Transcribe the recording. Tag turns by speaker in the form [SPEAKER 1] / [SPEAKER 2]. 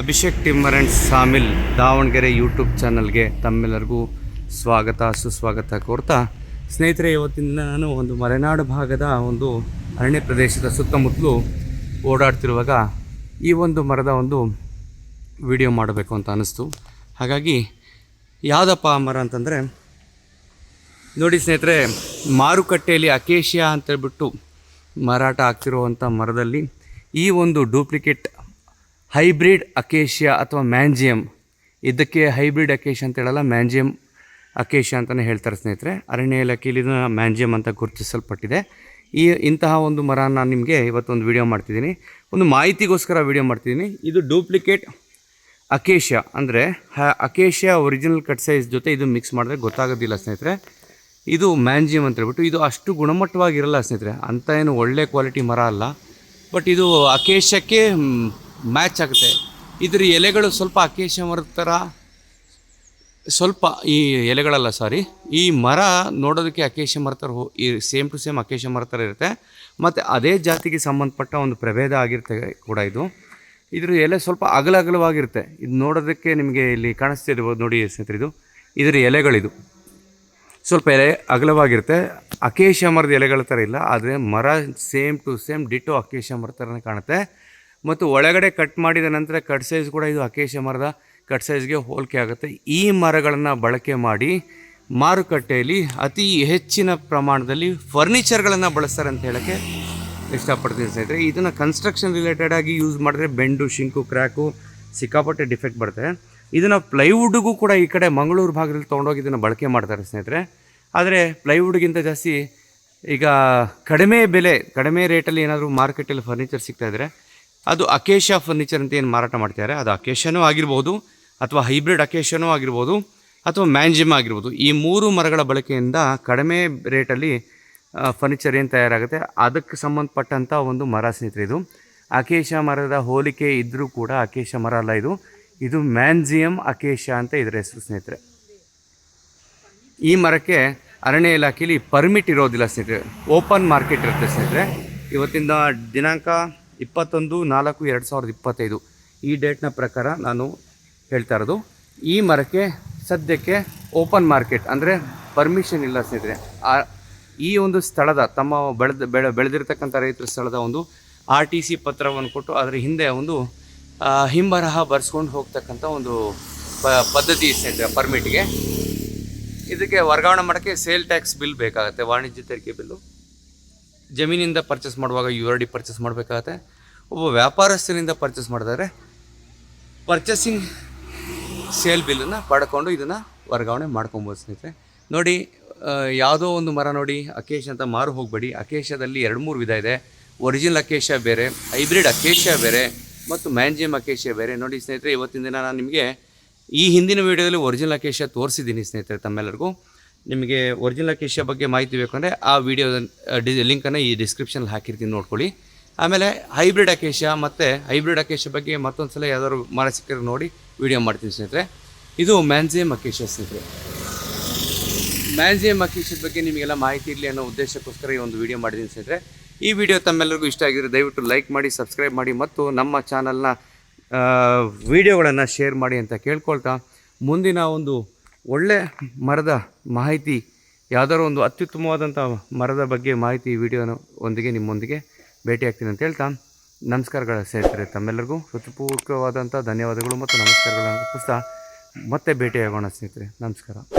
[SPEAKER 1] Abhishek timber and sawmill Davanagere YouTube ಚಾನಲ್ಗೆ ತಮ್ಮೆಲ್ಲರಿಗೂ ಸ್ವಾಗತ, ಸುಸ್ವಾಗತ ಕೋರ್ತಾ. ಸ್ನೇಹಿತರೆ, ಇವತ್ತಿನ ನಾನು ಒಂದು ಮಲೆನಾಡು ಭಾಗದ ಒಂದು ಅರಣ್ಯ ಪ್ರದೇಶದ ಸುತ್ತಮುತ್ತಲು ಓಡಾಡ್ತಿರುವಾಗ ಈ ಒಂದು ಮರದ ಒಂದು ವಿಡಿಯೋ ಮಾಡಬೇಕು ಅಂತ ಅನ್ನಿಸ್ತು. ಹಾಗಾಗಿ ಯಾವುದಪ್ಪ ಮರ ಅಂತಂದರೆ, ನೋಡಿ ಸ್ನೇಹಿತರೆ, ಮಾರುಕಟ್ಟೆಯಲ್ಲಿ ಅಕೇಶಿಯಾ ಅಂತೇಳ್ಬಿಟ್ಟು ಮಾರಾಟ ಆಗ್ತಿರುವಂಥ ಮರದಲ್ಲಿ ಈ ಒಂದು ಡೂಪ್ಲಿಕೇಟ್ ಹೈಬ್ರಿಡ್ ಅಕೇಶಿಯಾ ಅಥವಾ ಮ್ಯಾಂಜಿಯಮ್ ಇದಕ್ಕೆ ಹೈಬ್ರಿಡ್ ಅಕೇಶಿಯಾ ಅಂತ ಹೇಳಲ್ಲ ಮ್ಯಾಂಜಿಯಮ್ ಅಕೇಶಿಯಾ ಅಂತಲೇ ಹೇಳ್ತಾರೆ ಸ್ನೇಹಿತರೆ. ಅರಣ್ಯ ಇಲಾಖೆಯಲ್ಲಿ ಮ್ಯಾಂಜಿಯಮ್ ಅಂತ ಗುರುತಿಸಲ್ಪಟ್ಟಿದೆ. ಈ ಇಂತಹ ಒಂದು ಮರ ನಾನು ನಿಮಗೆ ಇವತ್ತೊಂದು ವಿಡಿಯೋ ಮಾಡ್ತಿದ್ದೀನಿ. ಒಂದು ಮಾಹಿತಿಗೋಸ್ಕರ ವಿಡಿಯೋ ಮಾಡ್ತಿದ್ದೀನಿ. ಇದು ಡೂಪ್ಲಿಕೇಟ್ ಅಕೇಶಿಯಾ. ಅಂದರೆ, ಹ, ಅಕೇಶಿಯಾ ಒರಿಜಿನಲ್ ಕಟ್ ಸೈಜ್ ಜೊತೆ ಇದು ಮಿಕ್ಸ್ ಮಾಡಿದ್ರೆ ಗೊತ್ತಾಗೋದಿಲ್ಲ ಸ್ನೇಹಿತರೆ. ಇದು ಮ್ಯಾಂಜಿಯಮ್ ಅಂತ ಹೇಳ್ಬಿಟ್ಟು, ಇದು ಅಷ್ಟು ಗುಣಮಟ್ಟವಾಗಿರಲ್ಲ ಸ್ನೇಹಿತರೆ. ಅಂಥ ಏನು ಒಳ್ಳೆ ಕ್ವಾಲಿಟಿ ಮರ ಅಲ್ಲ. ಬಟ್ ಇದು ಅಕೇಶಕ್ಕೆ ಮ್ಯಾಚ್ ಆಗುತ್ತೆ. ಇದರ ಎಲೆಗಳು ಸ್ವಲ್ಪ ಅಕೇಶ ಮರದ ಥರ ಸ್ವಲ್ಪ ಈ ಎಲೆಗಳಲ್ಲ ಸಾರಿ ಈ ಮರ ನೋಡೋದಕ್ಕೆ ಅಕೇಶ ಮರ ಥರ ಹೋ, ಈ ಸೇಮ್ ಟು ಸೇಮ್ ಅಕೇಶ ಮರ ಥರ ಇರುತ್ತೆ. ಮತ್ತು ಅದೇ ಜಾತಿಗೆ ಸಂಬಂಧಪಟ್ಟ ಒಂದು ಪ್ರಭೇದ ಆಗಿರುತ್ತೆ ಕೂಡ ಇದು. ಇದ್ರ ಎಲೆ ಸ್ವಲ್ಪ ಅಗಲ ಅಗಲವಾಗಿರುತ್ತೆ ಇದು ನೋಡೋದಕ್ಕೆ ನಿಮಗೆ ಇಲ್ಲಿ ಕಾಣಿಸ್ತಿರ್ಬೋದು ನೋಡಿ ಸ್ನೇಹಿತರೆ ಇದು. ಇದರ ಎಲೆಗಳಿದು. ಸ್ವಲ್ಪ ಎಲೆ ಅಗಲವಾಗಿರುತ್ತೆ. ಅಕೇಶ ಮರದ ಎಲೆಗಳ ಥರ ಇಲ್ಲ, ಆದರೆ ಮರ same to same ditto acacia ಮರ ಥರನೇ ಕಾಣುತ್ತೆ. ಮತ್ತು ಒಳಗಡೆ ಕಟ್ ಮಾಡಿದ ನಂತರ ಕಟ್ ಸೈಜ್ ಕೂಡ ಇದು ಅಕೇಶ ಮರದ ಕಟ್ ಸೈಜ್ಗೆ ಹೋಲಿಕೆ ಆಗುತ್ತೆ. ಈ ಮರಗಳನ್ನು ಬಳಕೆ ಮಾಡಿ ಮಾರುಕಟ್ಟೆಯಲ್ಲಿ ಅತಿ ಹೆಚ್ಚಿನ ಪ್ರಮಾಣದಲ್ಲಿ ಫರ್ನಿಚರ್ಗಳನ್ನು ಬಳಸ್ತಾರೆ ಅಂತ ಹೇಳೋಕ್ಕೆ ಇಷ್ಟಪಡ್ತೀನಿ ಸ್ನೇಹಿತರೆ. ಇದನ್ನು ಕನ್ಸ್ಟ್ರಕ್ಷನ್ ರಿಲೇಟೆಡ್ ಆಗಿ ಯೂಸ್ ಮಾಡಿದ್ರೆ ಬೆಂಡು, ಶಿಂಕು, ಕ್ರ್ಯಾಕು ಸಿಕ್ಕಾಪಟ್ಟೆ ಡಿಫೆಕ್ಟ್ ಬರುತ್ತೆ. ಇದನ್ನು ಪ್ಲೈವುಡ್ಗೂ ಕೂಡ ಈ ಕಡೆ ಮಂಗಳೂರು ಭಾಗದಲ್ಲಿ ತೊಗೊಂಡೋಗಿ ಇದನ್ನು ಬಳಕೆ ಮಾಡ್ತಾರೆ ಸ್ನೇಹಿತರೆ. ಆದರೆ ಪ್ಲೈವುಡ್ಗಿಂತ ಜಾಸ್ತಿ ಈಗ ಕಡಿಮೆ ಬೆಲೆ, ಕಡಿಮೆ ರೇಟಲ್ಲಿ ಏನಾದರೂ ಮಾರ್ಕೆಟಲ್ಲಿ ಫರ್ನಿಚರ್ ಸಿಗ್ತಾಯಿದ್ರೆ ಅದು ಅಕೇಶ ಫರ್ನಿಚರ್ ಅಂತ ಏನು ಮಾರಾಟ ಮಾಡ್ತಿದ್ದಾರೆ? ಅದು ಅಕೇಶನೂ ಆಗಿರ್ಬೋದು ಅಥವಾ ಹೈಬ್ರಿಡ್ ಅಕೇಶನೂ ಆಗಿರ್ಬೋದು ಅಥವಾ ಮ್ಯಾಂಜಿಮ್ ಆಗಿರ್ಬೋದು. ಈ ಮೂರು ಮರಗಳ ಬಳಕೆಯಿಂದ ಕಡಿಮೆ ರೇಟಲ್ಲಿ ಫರ್ನಿಚರ್ ಏನು ತಯಾರಾಗುತ್ತೆ? ಅದಕ್ಕೆ ಸಂಬಂಧಪಟ್ಟಂಥ ಒಂದು ಮರ ಸ್ನೇಹಿತರೆ ಇದು. ಅಕೇಶ ಮರದ ಹೋಲಿಕೆ ಇದ್ದರೂ ಕೂಡ ಅಕೇಶ ಮರ ಅಲ್ಲ ಇದು. ಇದು ಮ್ಯಾನ್ಜಿಯಮ್ ಅಕೇಶ ಅಂತ ಇದರ ಹೆಸರು ಸ್ನೇಹಿತರೆ. ಈ ಮರಕ್ಕೆ ಅರಣ್ಯ ಇಲಾಖೆಯಲ್ಲಿ ಪರ್ಮಿಟ್ ಇರೋದಿಲ್ಲ ಸ್ನೇಹಿತರೆ. ಓಪನ್ ಮಾರ್ಕೆಟ್ ಇರುತ್ತೆ ಸ್ನೇಹಿತರೆ. ಇವತ್ತಿಂದ ದಿನಾಂಕ ಇಪ್ಪತ್ತೊಂದು, ನಾಲ್ಕು, ಎರಡು ಸಾವಿರದ ಇಪ್ಪತ್ತೈದು. ಈ ಡೇಟ್ನ ಪ್ರಕಾರ ನಾನು ಹೇಳ್ತಾ ಇರೋದು, ಈ ಮರಕ್ಕೆ ಸದ್ಯಕ್ಕೆ ಓಪನ್ ಮಾರ್ಕೆಟ್ ಅಂದರೆ ಪರ್ಮಿಷನ್ ಇಲ್ಲ ಸ್ನೇಹಿತರೆ. ಆ, ಈ ಒಂದು ಸ್ಥಳದ, ತಮ್ಮ ಬೆಳೆದ, ಬೆಳೆ, ಬೆಳೆದಿರ್ತಕ್ಕಂಥ ರೈತರ ಸ್ಥಳದ ಒಂದು ಆರ್ ಟಿ ಸಿ ಪತ್ರವನ್ನು ಕೊಟ್ಟು ಅದರ ಹಿಂದೆ ಒಂದು ಹಿಂಬರಹ ಬರ್ಸ್ಕೊಂಡು ಹೋಗ್ತಕ್ಕಂಥ ಒಂದು ಪ, ಪದ್ಧತಿ ಸ್ನೇಹಿತರೆ ಪರ್ಮಿಟ್ಗೆ ಇದಕ್ಕೆ ವರ್ಗಾವಣೆ ಮಾಡೋಕ್ಕೆ ಸೇಲ್ ಟ್ಯಾಕ್ಸ್ ಬಿಲ್ ಬೇಕಾಗುತ್ತೆ, ವಾಣಿಜ್ಯ ತೆರಿಗೆ ಬಿಲ್ಲು ಜಮೀನಿಂದ ಪರ್ಚೇಸ್ ಮಾಡುವಾಗ ಯು ಆರ್ ಡಿ ಪರ್ಚೇಸ್ ಮಾಡಬೇಕಾಗತ್ತೆ. ಒಬ್ಬ ವ್ಯಾಪಾರಸ್ಥರಿಂದ ಪರ್ಚೇಸ್ ಮಾಡಿದ್ರೆ ಪರ್ಚೇಸಿಂಗ್ ಸೇಲ್ ಬಿಲ್ಲನ್ನು ಪಡ್ಕೊಂಡು ಇದನ್ನು ವರ್ಗಾವಣೆ ಮಾಡ್ಕೊಬೋದು ಸ್ನೇಹಿತರೆ. ನೋಡಿ ಯಾವುದೋ ಒಂದು ಮರ ನೋಡಿ, ಅಕೇಶ ಅಂತ ಮಾರು ಹೋಗಬೇಡಿ. ಅಕೇಶದಲ್ಲಿ ಎರಡು ಮೂರು ವಿಧ ಇದೆ. ಒರಿಜಿನಲ್ ಅಕೇಶ ಬೇರೆ ಹೈಬ್ರಿಡ್ ಅಕೇಶ ಬೇರೆ ಮತ್ತು ಮ್ಯಾಂಜಿಯಮ್ ಅಕೇಶ ಬೇರೆ. ನೋಡಿ ಸ್ನೇಹಿತರೆ, ಇವತ್ತಿನ ದಿನ ನಾನು ನಿಮಗೆ ಈ ಹಿಂದಿನ ವೀಡಿಯೋದಲ್ಲಿ ಒರಿಜಿನಲ್ ಅಕೇಶ ತೋರಿಸಿದ್ದೀನಿ ಸ್ನೇಹಿತರೆ ತಮ್ಮೆಲ್ಲರಿಗೂ. ನಿಮಗೆ ಒರಿಜಿನಲ್ ಅಕೇಶಿಯ ಬಗ್ಗೆ ಮಾಹಿತಿ ಬೇಕಂದರೆ ಆ ವಿಡಿಯೋದ ಡಿ ಲಿಂಕನ್ನು ಈ ಡಿಸ್ಕ್ರಿಪ್ಷನಲ್ಲಿ ಹಾಕಿರ್ತೀನಿ, ನೋಡ್ಕೊಳ್ಳಿ. ಆಮೇಲೆ ಹೈಬ್ರಿಡ್ ಅಕೇಶ ಮತ್ತು ಹೈಬ್ರಿಡ್ ಅಕೇಶ ಬಗ್ಗೆ ಮತ್ತೊಂದು ಸಲ ಯಾವ್ದಾದ್ರು ಮರ ಸಿಕ್ಕರೆ ನೋಡಿ ವಿಡಿಯೋ ಮಾಡ್ತೀನಿ ಸ್ನೇಹಿತರೆ. ಇದು ಮ್ಯಾನ್ಸಿಯಮ್ ಅಕೇಶ ಸ್ನೇಹಿತರೆ. ಮ್ಯಾನ್ಸಿಯಮ್ ಅಕೇಶದ ಬಗ್ಗೆ ನಿಮಗೆಲ್ಲ ಮಾಹಿತಿ ಇರಲಿ ಅನ್ನೋ ಉದ್ದೇಶಕ್ಕೋಸ್ಕರ ಈ ಒಂದು ವಿಡಿಯೋ ಮಾಡಿದ್ದೀನಿ ಸ್ನೇಹಿತರೆ. ಈ ವಿಡಿಯೋ ತಮ್ಮೆಲ್ಲರಿಗೂ ಇಷ್ಟ ಆಗಿದ್ರೆ ದಯವಿಟ್ಟು ಲೈಕ್ ಮಾಡಿ ಸಬ್ಸ್ಕ್ರೈಬ್ ಮಾಡಿ ಮತ್ತು ನಮ್ಮ ಚಾನಲ್ನ ವಿಡಿಯೋಗಳನ್ನು ಶೇರ್ ಮಾಡಿ ಅಂತ ಕೇಳ್ಕೊಳ್ತಾ ಮುಂದಿನ ಒಂದು ಒಳ್ಳೆ ಮರದ ಮಾಹಿತಿ, ಯಾವುದಾದ್ರು ಒಂದು ಅತ್ಯುತ್ತಮವಾದಂಥ ಮರದ ಬಗ್ಗೆ ಮಾಹಿತಿ ವಿಡಿಯೋನ ಒಂದಿಗೆ ನಿಮ್ಮೊಂದಿಗೆ ಭೇಟಿ ಆಗ್ತೀನಿ ಅಂತ ಹೇಳ್ತಾ ನಮಸ್ಕಾರಗಳ ಸ್ನೇಹಿತರೆ, ತಮ್ಮೆಲ್ಲರಿಗೂ ಹೃತ್ಪೂರ್ವಕವಾದಂಥ ಧನ್ಯವಾದಗಳು ಮತ್ತು ನಮಸ್ಕಾರಗಳನ್ನು ಅರ್ಪಿಸ್ತಾ ಮತ್ತೆ ಭೇಟಿಯಾಗೋಣ ಸ್ನೇಹಿತರೆ. ನಮಸ್ಕಾರ.